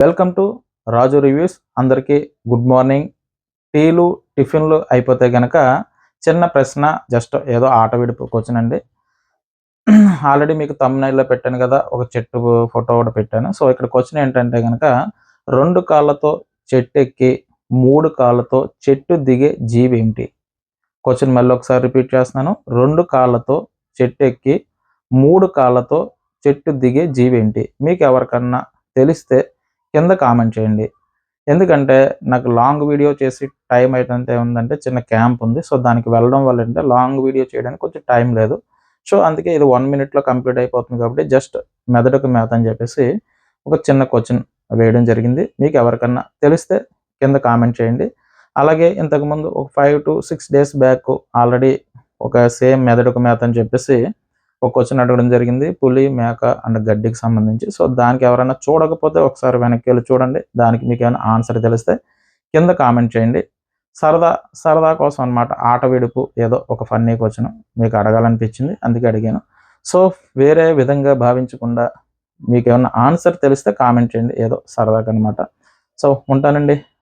Welcome to Raju reviews. అందరికీ good morning. టీలు టిఫిన్లు అయిపోతే గనక చిన్న ప్రశ్న జస్ట్ ఏదో ఆట విడుపు క్వశ్చన్ అండి. ఆల్రెడీ మీకు తమ్నైల్లో పెట్టాను కదా ఒక చెట్టు ఫోటో కూడా పెట్టాను. సో ఇక్కడ క్వశ్చన్ ఏంటంటే కనుక రెండు కాళ్ళతో చెట్టు ఎక్కి మూడు కాళ్ళతో చెట్టు దిగే జీవి ఏంటి క్వశ్చన్ మళ్ళీ ఒకసారి రిపీట్ చేస్తున్నాను. రెండు కాళ్ళతో చెట్టు ఎక్కి మూడు కాళ్ళతో చెట్టు దిగే జీవి ఏంటి మీకు ఎవరికన్నా తెలిస్తే కింద కామెంట్ చేయండి. ఎందుకంటే నాకు లాంగ్ వీడియో చేసి టైం అయితే ఉందంటే చిన్న క్యాంప్ ఉంది. సో దానికి వెళ్ళడం వల్ల అంటే లాంగ్ వీడియో చేయడానికి కొంచెం టైం లేదు. సో అందుకే ఇది వన్ మినిట్లో కంప్లీట్ అయిపోతుంది కాబట్టి జస్ట్ మెదడుకు మేత అని చెప్పేసి ఒక చిన్న క్వశ్చన్ వేయడం జరిగింది. మీకు ఎవరికన్నా తెలిస్తే కింద కామెంట్ చేయండి. అలాగే ఇంతకుముందు ఒక five to six days back already ఒక సేమ్ మెదడుకు మేత అని చెప్పేసి ఒక క్వశ్చన్ అడగడం జరిగింది. పులి మేక అండ్ గడ్డికి సంబంధించి. సో దానికి ఎవరైనా చూడకపోతే ఒకసారి వెనక్కి వెళ్ళి చూడండి. దానికి మీకు ఏమైనా ఆన్సర్ తెలిస్తే కింద కామెంట్ చేయండి. సరదా సరదా కోసం అనమాట ఆట విడుపు ఏదో ఒక ఫన్నీ క్వశ్చన్ మీకు అడగాలనిపించింది. అందుకే అడిగాను. సో వేరే విధంగా భావించకుండా మీకు ఏమైనా ఆన్సర్ తెలిస్తే కామెంట్ చేయండి. ఏదో సరదాగా అనమాట సో ఉంటానండి.